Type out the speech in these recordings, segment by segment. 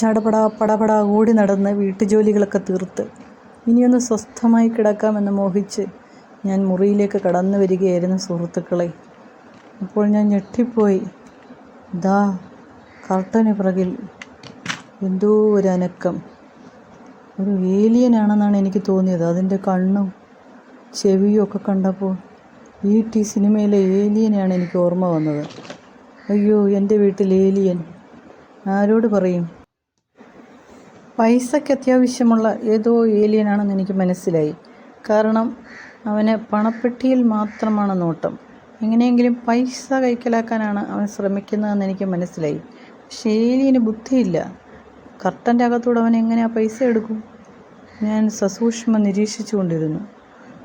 ചടപടാ പടപടാ ഓടി നടന്ന് വീട്ടുജോലികളൊക്കെ തീർത്ത്. ഇനിയൊന്ന് സ്വസ്ഥമായി കിടക്കാമെന്ന് മോഹിച്ച് ഞാൻ മുറിയിലേക്ക് കടന്നു വരികയായിരുന്നു സുഹൃത്തുക്കളെ. അപ്പോൾ ഞാൻ ഞെട്ടിപ്പോയി. ദാ കർട്ടന് പിറകിൽ എന്തോ ഒരു അനക്കം. ഒരു ഏലിയനാണെന്നാണ് എനിക്ക് തോന്നിയത്. അതിന്റെ കണ്ണും ചെവിയും ഒക്കെ കണ്ടപ്പോൾ ഈ ടി സിനിമയിലെ ഏലിയനെയാണ് എനിക്ക് ഓർമ്മ വന്നത്. അയ്യോ എന്റെ വീട്ടിൽ ഏലിയൻ. ആരോട് പറയും? പൈസയ്ക്ക് അത്യാവശ്യമുള്ള ഏതോ ഏലിയനാണെന്ന് എനിക്ക് മനസ്സിലായി. കാരണം അവന് പണപ്പെട്ടിയിൽ മാത്രമാണ് നോട്ടം. എങ്ങനെയെങ്കിലും പൈസ കൈക്കലാക്കാനാണ് അവൻ ശ്രമിക്കുന്നതെന്ന് എനിക്ക് മനസ്സിലായി. പക്ഷേ ഏലിയന് ബുദ്ധിയില്ല. കർട്ടന്റെ അകത്തൂടെ അവൻ എങ്ങനെ ആ പൈസ എടുക്കും? ഞാൻ സസൂക്ഷ്മം നിരീക്ഷിച്ചു കൊണ്ടിരുന്നു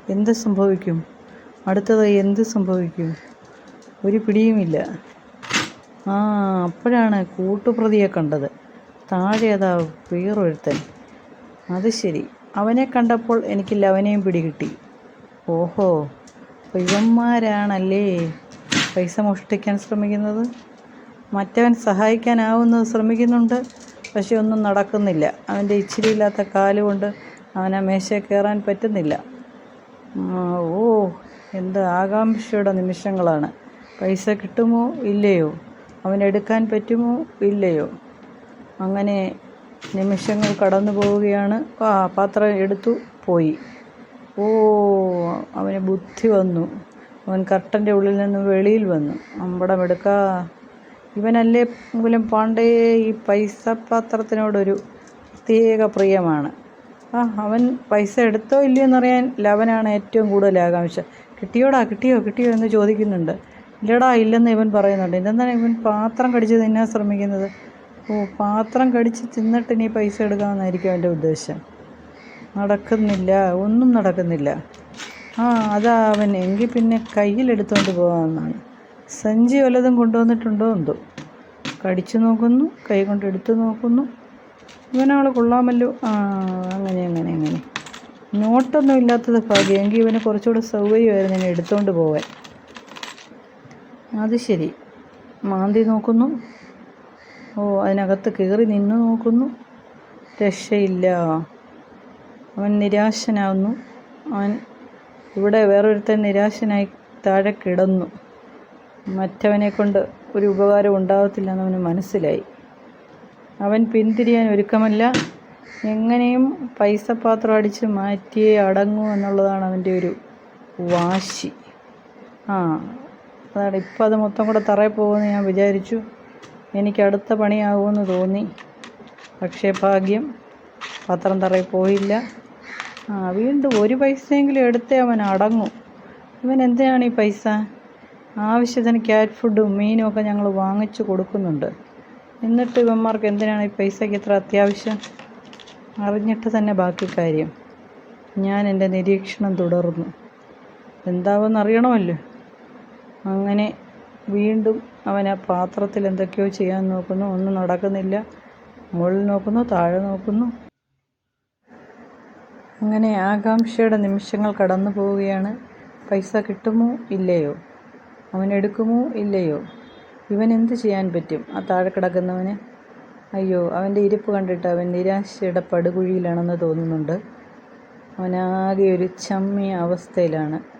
എന്ത് സംഭവിക്കും? അടുത്തതായി എന്ത് സംഭവിക്കും? ഒരു പിടിയുമില്ല. ആ അപ്പോഴാണ് കൂട്ടുപ്രതിയെ കണ്ടത്. താഴെ അതാ വേറൊരുത്തൻ. അത് ശരി. അവനെ കണ്ടപ്പോൾ എനിക്ക് ലവനെയും പിടികിട്ടി. ഓഹോ ഇവന്മാരാണല്ലേ പൈസ മോഷ്ടിക്കാൻ ശ്രമിക്കുന്നത്? മറ്റവൻ സഹായിക്കാനാവുന്നത് ശ്രമിക്കുന്നുണ്ട് പക്ഷെ ഒന്നും നടക്കുന്നില്ല. അവന്റെ ഇച്ചിരിയില്ലാത്ത കാലുകൊണ്ട് അവനെ മേശയിൽ കയറാൻ പറ്റുന്നില്ല. ഓ എന്ത് ആകാംക്ഷയുടെ നിമിഷങ്ങളാണ്. പൈസ കിട്ടുമോ ഇല്ലയോ? അവനെടുക്കാൻ പറ്റുമോ ഇല്ലയോ? അങ്ങനെ നിമിഷങ്ങൾ കടന്നു പോവുകയാണ്. ആ പാത്രം എടുത്തു പോയി. ഓ അവന് ബുദ്ധി വന്നു. അവൻ കർട്ടന്റെ ഉള്ളിൽ നിന്ന് വെളിയിൽ വന്നു. അമ്പടം എടുക്ക. ഇവനല്ലേ മൂലം പണ്ടേ ഈ പൈസ പാത്രത്തിനോടൊരു പ്രത്യേക പ്രിയമാണ്. ആ അവൻ പൈസ എടുത്തോ ഇല്ലയോ എന്നറിയാൻ ലവനാണ് ഏറ്റവും കൂടുതൽ ആകാംക്ഷ. കിട്ടിയോടാ കിട്ടിയോ കിട്ടിയോ എന്ന് ചോദിക്കുന്നുണ്ട്. ഇല്ലടാ ഇല്ലെന്ന് ഇവൻ പറയുന്നുണ്ട്. ഇതെന്താണ് ഇവൻ പാത്രം കടിച്ച് തിന്നാൻ ശ്രമിക്കുന്നത്? ഓ പാത്രം കടിച്ച് തിന്നിട്ട് ഇനി പൈസ എടുക്കാമെന്നായിരിക്കും എന്റെ ഉദ്ദേശം. നടക്കുന്നില്ല ഒന്നും നടക്കുന്നില്ല. ആ അതാ അവൻ. എങ്കിൽ പിന്നെ കയ്യിലെടുത്തുകൊണ്ട് പോകാമെന്നാണ് സഞ്ചി വല്ലതും കൊണ്ടുവന്നിട്ടുണ്ടോ എന്തോ. കടിച്ചു നോക്കുന്നു കൈ കൊണ്ട് എടുത്തു നോക്കുന്നു. ഇവനാൾ കൊള്ളാമല്ലോ. ആ അങ്ങനെ അങ്ങനെ അങ്ങനെ. നോട്ടൊന്നും ഇല്ലാത്തത് ഭാഗ്യം. എങ്കിൽ ഇവന് കുറച്ചുകൂടെ സൗകര്യമായിരുന്നു ഇനി എടുത്തുകൊണ്ട് പോവാൻ. അത് ശരി. മാന്തി നോക്കുന്നു. ഓ അതിനകത്ത് കയറി നിന്ന് നോക്കുന്നു. രക്ഷയില്ല. അവൻ നിരാശനാവുന്നു. അവൻ ഇവിടെ വേറൊരുത്തൻ നിരാശനായി താഴെ കിടന്നു. മറ്റവനെ കൊണ്ട് ഒരു ഉപകാരം ഉണ്ടാകത്തില്ലെന്ന് അവന് മനസ്സിലായി. അവൻ പിന്തിരിയാൻ ഒരുക്കമല്ല. എങ്ങനെയും പൈസ പാത്രം അടിച്ച് മാറ്റിയേ അടങ്ങൂ എന്നുള്ളതാണ് അവന്റെ ഒരു വാശി. ആ അതാണ്. ഇപ്പം അത് മൊത്തം കൂടെ തറയിൽ പോകുമെന്ന് ഞാൻ വിചാരിച്ചു. എനിക്ക് അടുത്ത പണിയാകുമെന്ന് തോന്നി. പക്ഷേ ഭാഗ്യം പത്രം തറയിൽ പോയില്ല. ആ വീണ്ടും ഒരു പൈസയെങ്കിലും എടുത്തേ അവൻ അടങ്ങും. ഇവൻ എന്തിനാണ് ഈ പൈസ? ആവശ്യത്തിന് ക്യാറ്റ് ഫുഡും മീനും ഒക്കെ ഞങ്ങൾ വാങ്ങിച്ചു കൊടുക്കുന്നുണ്ട്. എന്നിട്ട് ഇവന്മാർക്ക് എന്തിനാണ് ഈ പൈസയ്ക്ക് ഇത്ര അത്യാവശ്യം? അറിഞ്ഞിട്ട് തന്നെ ബാക്കി കാര്യം. ഞാൻ എന്റെ നിരീക്ഷണം തുടർന്നു. എന്താവെന്ന് അറിയണമല്ലോ. അങ്ങനെ വീണ്ടും അവൻ ആ പാത്രത്തിൽ എന്തൊക്കെയോ ചെയ്യാൻ നോക്കുന്നു. ഒന്നും നടക്കുന്നില്ല. മുകളിൽ നോക്കുന്നു താഴെ നോക്കുന്നു. അങ്ങനെ ആകാംക്ഷയുടെ നിമിഷങ്ങൾ കടന്നു പോവുകയാണ്. പൈസ കിട്ടുമോ ഇല്ലയോ? അവൻ എടുക്കുമോ ഇല്ലയോ? ഇവൻ എന്ത് ചെയ്യാൻ പറ്റും? ആ താഴെ കിടക്കുന്നവന്? അയ്യോ അവന്റെ ഇരിപ്പ് കണ്ടിട്ട് അവൻ നിരാശയുടെ പടുകുഴിയിലാണെന്ന് തോന്നുന്നുണ്ട്. അവനാകെ ഒരു ചമ്മിയ അവസ്ഥയിലാണ്.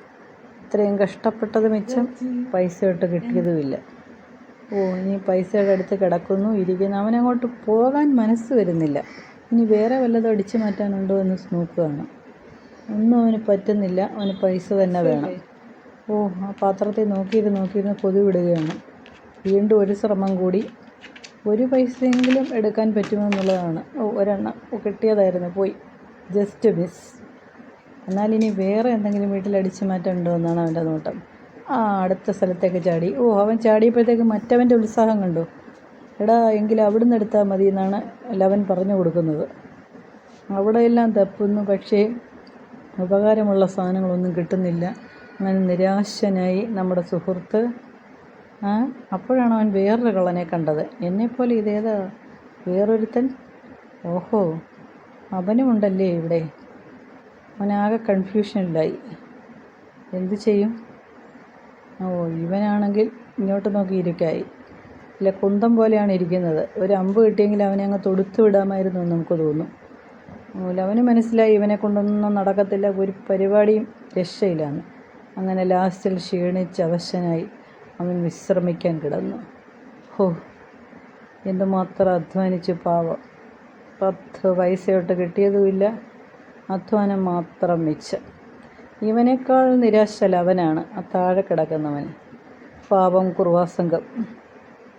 ഇത്രയും കഷ്ടപ്പെട്ടത് മിച്ചം പൈസ ഇട്ട് കിട്ടിയതുമില്ല. ഓ ഇനി പൈസയുടെ അടുത്ത് കിടക്കുന്നു ഇരിക്കുന്നു. അവനങ്ങോട്ട് പോകാൻ മനസ്സ് വരുന്നില്ല. ഇനി വേറെ വല്ലതും അടിച്ചു മാറ്റാനുണ്ടോ എന്ന് നോക്കുകയാണ്. ഒന്നും അവന് പറ്റുന്നില്ല. അവന് പൈസ തന്നെ വേണം. ഓ ആ പാത്രത്തിൽ നോക്കിയിരുന്ന് നോക്കിയിരുന്ന് കൊതി വിടുകയാണ് വീണ്ടും ഒരു ശ്രമം കൂടി. ഒരു പൈസയെങ്കിലും എടുക്കാൻ പറ്റുമെന്നുള്ളതാണ് ഓ ഒരെണ്ണം കിട്ടിയതായിരുന്നു. പോയി. Just miss. എന്നാൽ ഇനി വേറെ എന്തെങ്കിലും വീട്ടിൽ അടിച്ചു മാറ്റാനുണ്ടോ എന്നാണ് അവന്റെ നോട്ടം. ആ അടുത്ത സ്ഥലത്തേക്ക് ചാടി. ഓ അവൻ ചാടിയപ്പോഴത്തേക്ക് മറ്റവന്റെ ഉത്സാഹം കണ്ടു എടാ എങ്കിൽ അവിടുന്ന് എടുത്താൽ മതി എന്നാണ് ലവൻ പറഞ്ഞു കൊടുക്കുന്നത്. അവിടെയെല്ലാം തപ്പുന്നു പക്ഷേ ഉപകാരമുള്ള സാധനങ്ങളൊന്നും കിട്ടുന്നില്ല. അങ്ങനെ നിരാശനായി നമ്മുടെ സുഹൃത്ത്. അപ്പോഴാണ് അവൻ വേറൊരു കള്ളനെ കണ്ടത്. എന്നെപ്പോലെ ഇതേതാ? വേറൊരുത്തൻ? ഓഹോ അവനുമുണ്ടല്ലേ ഇവിടെ? അവനാകെ കൺഫ്യൂഷനിലായി എന്ത് ചെയ്യും? ഓ ഇവനാണെങ്കിൽ ഇങ്ങോട്ട് നോക്കിയിരിക്കായി ഇല്ല കുന്തം പോലെയാണ് ഇരിക്കുന്നത്. ഒരു അമ്പ് കിട്ടിയെങ്കിൽ അവനെ അങ്ങ് തൊടുത്തു വിടാമായിരുന്നു എന്ന് നമുക്ക് തോന്നും. അല്ല അവന് മനസ്സിലായി ഇവനെ കൊണ്ടൊന്നും നടക്കത്തില്ല. ഒരു പരിപാടിയും രക്ഷയില്ലാന്ന്. അങ്ങനെ ലാസ്റ്റിൽ ക്ഷീണിച്ച് അവശനായി അവൻ വിശ്രമിക്കാൻ കിടന്നു. ഹോ എന്തുമാത്രം അധ്വാനിച്ചു പാവം. പത്ത് പൈസയൊട്ട് കിട്ടിയതുമില്ല. അധ്വാനം മാത്രം മിച്ചം ഇവനേക്കാൾ നിരാശലവനാണ് ആ താഴെ കിടക്കുന്നവൻ. പാപം കുറുവാസംഘം